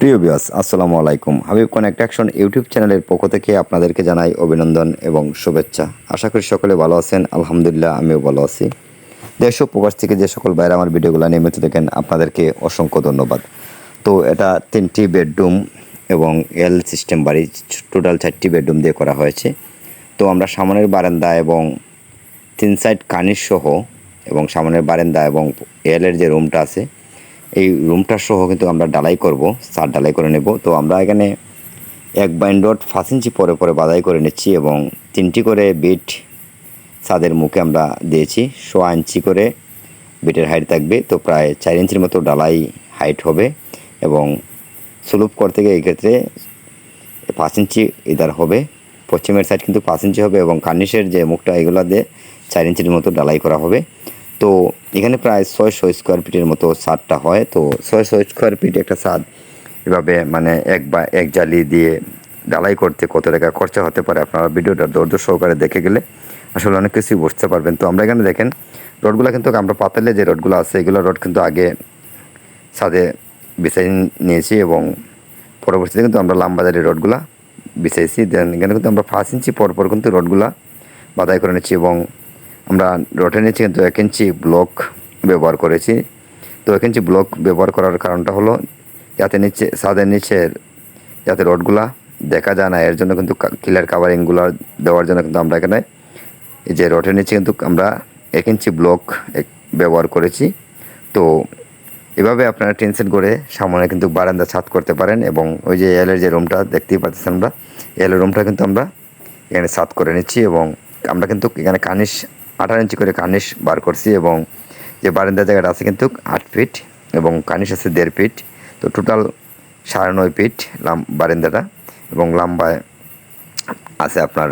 প্রিয় বিয়াস আসসালামু আলাইকুম। হাবিব কানেক্ট অ্যাকশন ইউটিউব চ্যানেলের পক্ষ থেকে আপনাদেরকে জানাই অভিনন্দন এবং শুভেচ্ছা। আশা করি সকলে ভালো আছেন, আলহামদুলিল্লাহ আমিও ভালো আছি। দেশ ও প্রবাস থেকে যে সকল বাইরে আমার ভিডিওগুলো নিয়মিত দেখেন, আপনাদেরকে অসংখ্য ধন্যবাদ। তো এটা তিনটি বেডরুম এবং এল সিস্টেম বাড়ি টোটাল চারটি বেডরুম দিয়ে করা হয়েছে। তো আমরা সামনের বারান্দা এবং তিন সাইড কানির সহ এবং সামনের বারান্দা এবং এলের যে রুমটা আছে এই রুমটা সহ কিন্তু আমরা ডালাই করব, সার ডালাই করে নেব। তো আমরা এখানে এক বাইন ডট পাঁচ ইঞ্চি পরে পরে বাদাই করে নিচ্ছি এবং তিনটি করে বিট ছাদের মুখে আমরা দিয়েছি। সোয়া ইঞ্চি করে বিটের হাইট থাকবে, তো প্রায় চার ইঞ্চির মতো ডালাই হাইট হবে এবং স্লুপ করতে গিয়ে এক্ষেত্রে পাঁচ ইঞ্চি ইদার হবে। পশ্চিমের সাইড কিন্তু পাঁচ ইঞ্চি হবে এবং কার্নিশের যে মুখটা, এগুলো দিয়ে চার ইঞ্চির মতো ডালাই করা হবে। তো এখানে প্রায় ছয়শো স্কোয়ার ফিটের মতো ছাদটা হয়। তো ছয়শো স্কোয়ার ফিট একটা ছাদ এভাবে মানে এক বা এক জালি দিয়ে ডালাই করতে কত টাকা খরচা হতে পারে আপনারা ভিডিওটা ধৈর্য সহকারে দেখে গেলে আসলে অনেক কিছুই বুঝতে পারবেন। তো আমরা এখানে দেখেন, রডগুলো কিন্তু আমরা পাতালে যে রডগুলো আছে, এগুলো রড কিন্তু আগে ছাদে বিছাই নিয়েছি এবং পরবর্তীতে কিন্তু আমরা লামবাজারের রডগুলা বিছাইছি। দেন এখানে কিন্তু আমরা পাঁচ ইঞ্চি পর পর কিন্তু রডগুলা বাদাই করে নিচ্ছি এবং আমরা রডের নিচে কিন্তু এক ইঞ্চি ব্লক ব্যবহার করেছি। তো এক ইঞ্চি ব্লক ব্যবহার করার কারণটা হলো, যাতে নিচে, ছাদের নিচের যাতে রডগুলা দেখা যায় না, এর জন্য কিন্তু কিলার কাভারিংগুলো দেওয়ার জন্য কিন্তু আমরা এখানে এই যে রডের নিচে কিন্তু আমরা এক ইঞ্চি ব্লক ব্যবহার করেছি। তো এভাবে আপনারা টেনশন করে সামনে কিন্তু বারান্দা ছাদ করতে পারেন এবং ওই যে এলের যে রুমটা দেখতেই পাচ্ছেন আমরা এলের রুমটা কিন্তু আমরা এখানে ছাদ করে নিচ্ছি এবং আমরা কিন্তু এখানে কানিশ আঠারো ইঞ্চি করে কানিশ বার করছি এবং যে বারান্দা জায়গাটা আছে কিন্তু আট ফিট এবং কানিশ আছে দেড় ফিট, তো টোটাল সাড়ে নয় ফিট লাম বারান্দাটা এবং লম্বায় আছে আপনার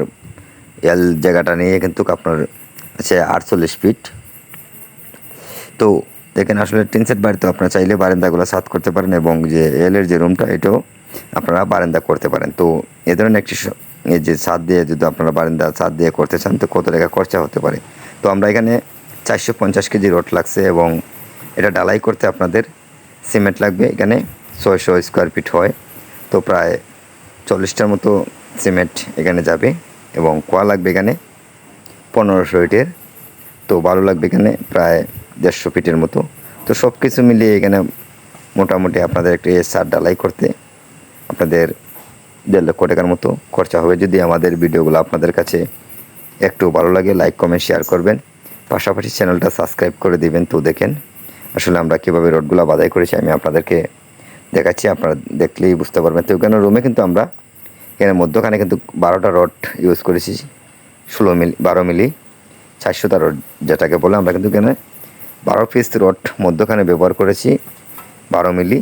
এল জায়গাটা নিয়ে কিন্তু আপনার আছে আটচল্লিশ ফিট। তো দেখেন আসলে টিন সেট বাড়িতে আপনারা চাইলে বারান্দাগুলো সাত করতে পারেন এবং যে এলের যে রুমটা এটাও আপনারা বারান্দা করতে পারেন। তো এ ধরনের একটি যে ছাদ দিয়ে যদি আপনারা বারান্দা ছাদ দিয়ে করতে চান, তো কত টাকা খরচা হতে পারে? তো আমরা এখানে চারশো পঞ্চাশ কেজি রড লাগছে এবং এটা ডালাই করতে আপনাদের সিমেন্ট লাগবে। এখানে ছয়শো স্কোয়ার ফিট হয়। তো প্রায় চল্লিশটার মতো সিমেন্ট এখানে যাবে এবং কোয়া লাগবে এখানে পনেরোশো ফিটের। তো ভালো লাগবে এখানে প্রায় দেড়শো ফিটের মতো। তো সব কিছু মিলিয়ে এখানে মোটামুটি আপনাদের একটি সার ডালাই করতে আপনাদের দেড় লক্ষ টাকার মতো খরচা হবে। যদি আমাদের ভিডিওগুলো আপনাদের কাছে একটু ভালো লাগে লাইক কমেন্ট শেয়ার করবেন। পাশাপাশি চ্যানেলটা সাবস্ক্রাইব করে দিবেন তো দেখেন। আসলে আমরা কীভাবে রোডগুলো বাধাই করেছি আমি আপনাদেরকে দেখাচ্ছি, আপনারা দেখলেই বুঝতে পারবেন। তো ওখানে রুমে কিন্তু আমরা এখানে মধ্যখানে কিন্তু বারোটা রড ইউজ করেছি, ষোলো মিলি, বারো মিলি, চারশোটা রড যেটাকে বলে, আমরা কিন্তু এখানে বারো পিস রড মধ্যখানে ব্যবহার করেছি। বারো মিলি,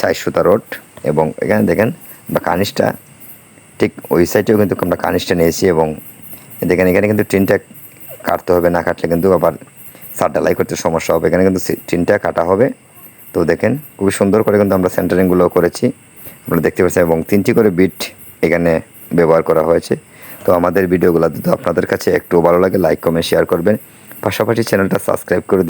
চারশোটা রড এবং এখানে দেখেন আমরা কানিসটা ঠিক ওই সাইডেও কিন্তু আমরা কানিসটা নিয়েছি এবং দেখেন, এখানে কিন্তু টিনটা কাটতে হবে, না কাটলে কিন্তু আবার সার ডালাই করতে সমস্যা হবে। এখানে কিন্তু টিনটা কাটা হবে। তো দেখেন, খুবই সুন্দর করে কিন্তু আমরা সেন্টারিংগুলো করেছি। আপনারা দেখতে পাচ্ছেন, এবং তিনটি করে বিট এখানে ব্যবহার করা হয়েছে। তো আমাদের ভিডিওগুলো যদি আপনাদের কাছে একটু ভালো লাগে লাইক কমেন্ট শেয়ার করবেন। পাশাপাশি চ্যানেলটা সাবস্ক্রাইব করে